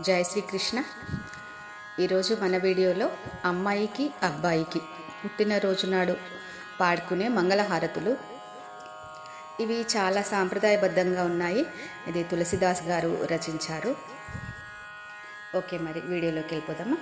జై శ్రీకృష్ణ. ఈరోజు మన వీడియోలో అమ్మాయికి అబ్బాయికి పుట్టినరోజు నాడు పాడుకునే మంగళహారతులు. ఇవి చాలా సాంప్రదాయబద్ధంగా ఉన్నాయి. ఇది తులసిదాస్ గారు రచించారు. ఓకే మరి వీడియోలోకి వెళ్ళిపోదామా?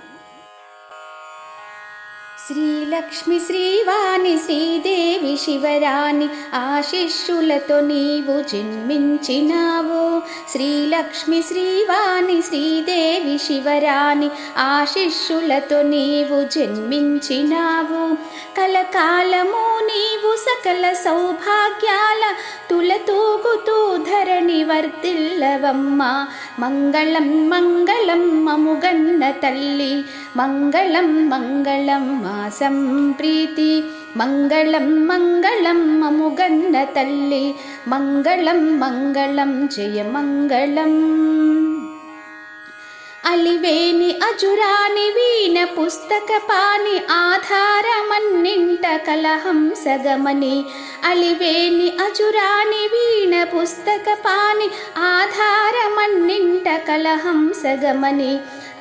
శ్రీలక్ష్మి శ్రీవాణి శ్రీదేవి శివరాణి ఆశిష్యులతో నీవు జన్మించినావు. శ్రీలక్ష్మి శ్రీవాణి శ్రీదేవి శివరాణి ఆశిష్యులతో నీవు జన్మించినావు. కలకాలము నీవు సకల సౌభాగ్యాల తులతూగుతూ ధరణి వర్తిల్లవమ్మ. మంగళం మంగళం మముగన్న తల్లి. మంగళం మంగళం మాసం ప్రీతి. మంగళం మంగళం మముగన్న తల్లి. మంగళం మంగళం జయ మంగళం అలివేని అజురాని వీణ పుస్తక పాని ఆధారమన్నింట కలహంసగమని అలివేని అజురాని వీణ పుస్తక పాని ఆధారమన్నింట కలహంసగమని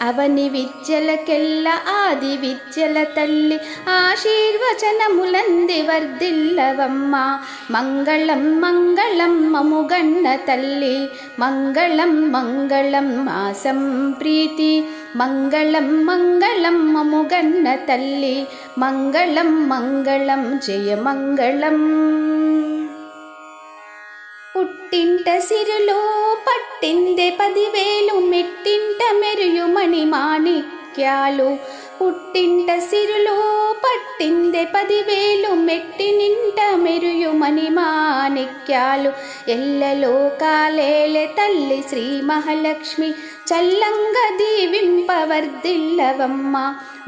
అవని విద్యలకెల్ల ఆది విద్యల తల్లి ఆశీర్వచనములంది వర్ధిల్లవమ్మ. మంగళం మంగళం మముగన్న తల్లి. మంగళం మంగళం మాసం ప్రీతి. మంగళం మంగళం మముగన్న తల్లి. మంగళం మంగళం జయ మంగళం పుట్టింట సిరులో పట్టిందే పదివేలు మెట్టింట మెరుయుమణి మాణిక్యాలు. పుట్టింట సిరులో పట్టిందే పదివేలు మెట్టినింట మెరుయుమణి మాణిక్యాలు. ఎల్లలోకాలేలే తల్లి శ్రీ మహాలక్ష్మి చల్లంగ దీవింపవర్దిల్లవమ్మ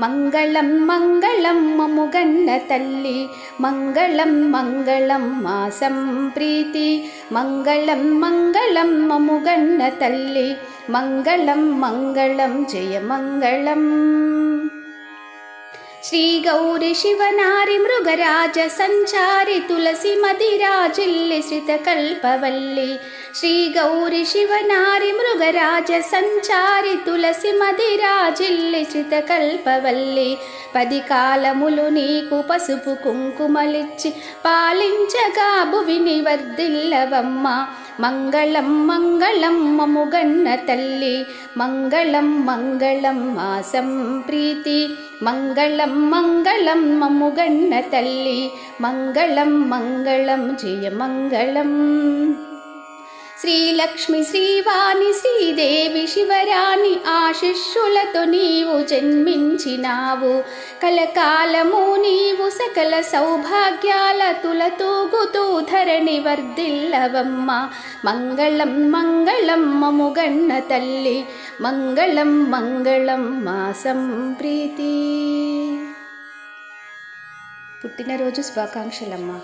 మంగళం మంగళం ముగన్న తల్లి మంగళం మంగళం మాసం ప్రీతి. మంగళం మంగళం మముగన్న తల్లి. మంగళం మంగళం జయ మంగళం. శ్రీ గౌరి శివనారి మృగరాజ సంచారి తులసి మదిరాజిల్లి శ్రిత కల్పవల్లి శ్రీ గౌరి శివనారి మృగరాజ సంచారి తులసి మదిరాజిల్లి శ్రిత కల్పవల్లి పది కాలములు నీకు పసుపు కుంకుమలిచ్చి పాలించగా భువిని వర్ధిల్లవమ్మ మంగళం మంగళం మముగన్న తల్లి. మంగళం మంగళం మాసం ప్రీతి. మంగళం మంగళం మమ్ముగన్న తల్లి. మంగళం మంగళం జయ మంగళం. శ్రీలక్ష్మి శ్రీవాణి శ్రీదేవి శివరాణి ఆశిష్యులతో నీవు జన్మించినావు. కలకాలము నీవు సకల సౌభాగ్యాల తులతూగుతూ ధరణి వర్ధిల్లవమ్మ. మంగళం మంగళం మముగన్న తల్లి మంగళం మంగళం మాసం ప్రీతి పుట్టినరోజు శుభాకాంక్షలమ్మ.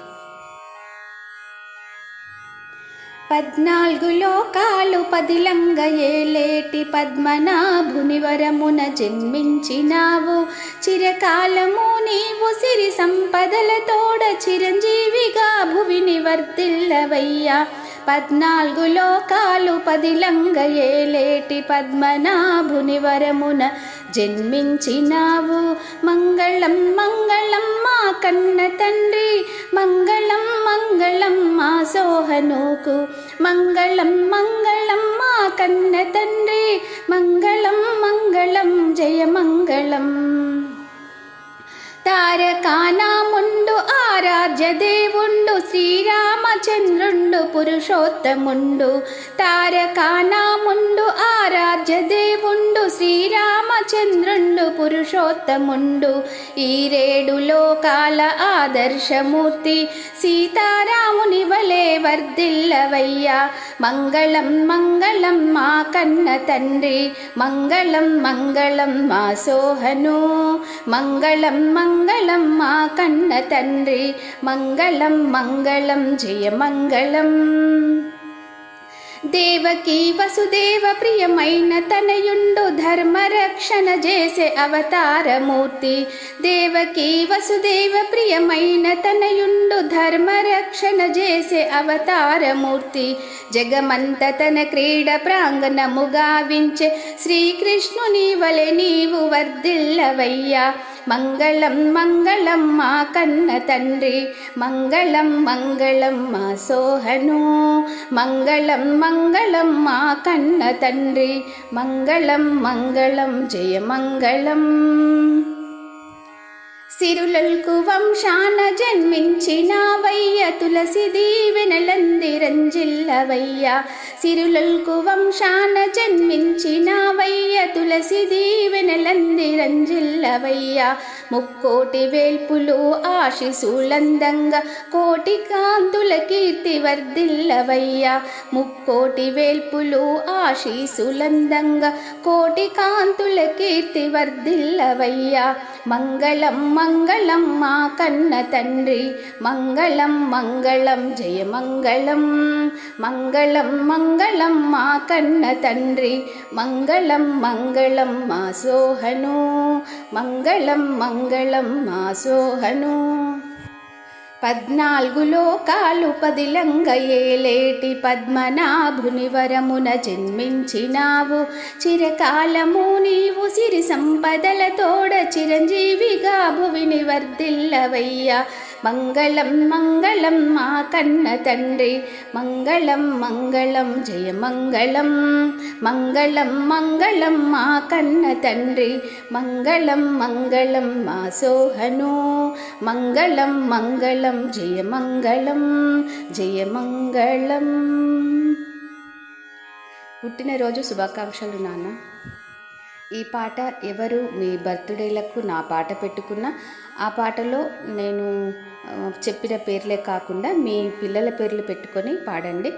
పద్నాలుగు లోకాలు పదిలంగ ఏలేటి పద్మనాభుని వరమున జన్మించినావు. చిరకాలము నీవు సిరి సంపదలతోడ చిరంజీవిగా భువిని వర్తిల్లవయ్యా పద్నాలుగు లోకాలు పదిలంగ ఏలేటి పద్మనాభుని వరమున జన్మించినావు. మంగళం మంగళం మా కన్న తండ్రి మంగళం మంగళం సోహనుకు మంగళం మంగళం మా కన్న తండ్రి మంగళం మంగళం జయ మంగళం తారకానాముండు ఆరాధ్య దేవుండు శ్రీరామచంద్రుండు పురుషోత్తముండు తారకానాముండు ఆరాధ్య దేవుండు శ్రీరామచంద్రుండు పురుషోత్తముండు ఈ రేడు లోకాల ఆదర్శమూర్తి సీతారాముని వలె వర్ధిల్లవయ్యా మంగళం మంగళం మా కన్న తండ్రి మంగళం మంగళం మా సోహను మంగళం మంగళం మా కన్న తండ్రి మంగళం మంగళం జయ మంగళం. దేవకి వసుదేవ ప్రియమైన తనయుండు ధర్మ రక్షణ చేసే అవతారమూర్తి. దేవకి వసుదేవ ప్రియమైన తనయుండు ధర్మ రక్షణ చేసే అవతారమూర్తి. జగమంత తన క్రీడ ప్రాంగణముగావించే శ్రీకృష్ణుని వలె నీవు వర్ధిల్లవయ్యా. మంగళం మంగళం మా కన్న తండ్రి. మంగళం మంగళం మా సోహను. మంగళం మంగళం మా కన్న తండ్రి. మంగళం మంగళం జయ మంగళం. సిరులకు వంశాన జన్మించిన వయ్య తులసి దీవెనలందిరంజిల్లవయ్య. సిరులకు వంశాన జన్మించినావయ్య తులసి దీవెనలందిరంజిల్లవయ్య ముక్కోటి వేల్పులు ఆశిసులందంగా కోటి కాంతుల కీర్తి వర్ధిల్లవయ్య ముక్కోటి వేల్పులు ఆశీసులందంగా కోటి కాంతుల కీర్తి వర్ధిల్లవయ్య మంగళం మంగళం మా కన్న తండ్రి. మంగళం మంగళం జయ మంగళం. మంగళం మంగళం మా కన్న తండ్రి. మంగళం మంగళం మా సోహను. మంగళం మంగళం మా సోహను. పద్నాలుగు లోకాలు పదిలంగ ఏలేటి పద్మనాభుని వరమున జన్మించినావు. చిరకాలము నీవు సిరి సంపదలతోడ చిరంజీవిగా భువిని వర్ధిల్లవయ్యా. మంగళం మంగళం మా కన్న తండ్రి. మంగళం మంగళం జయ మంగళం. మంగళం మంగళం మా కన్న తండ్రి. మంగళం మంగళం మా సోహను. మంగళం మంగళం జయ మంగళం జయ మంగళం. పుట్టినరోజు శుభాకాంక్షలు నాన్న. ఈ పాట ఎవరు? మీ బర్త్డేలకు నా పాట పెట్టుకున్న. ఆ పాటలో నేను చెప్పిన పేర్లే కాకుండా మీ పిల్లల పేర్లు పెట్టుకొని పాడండి.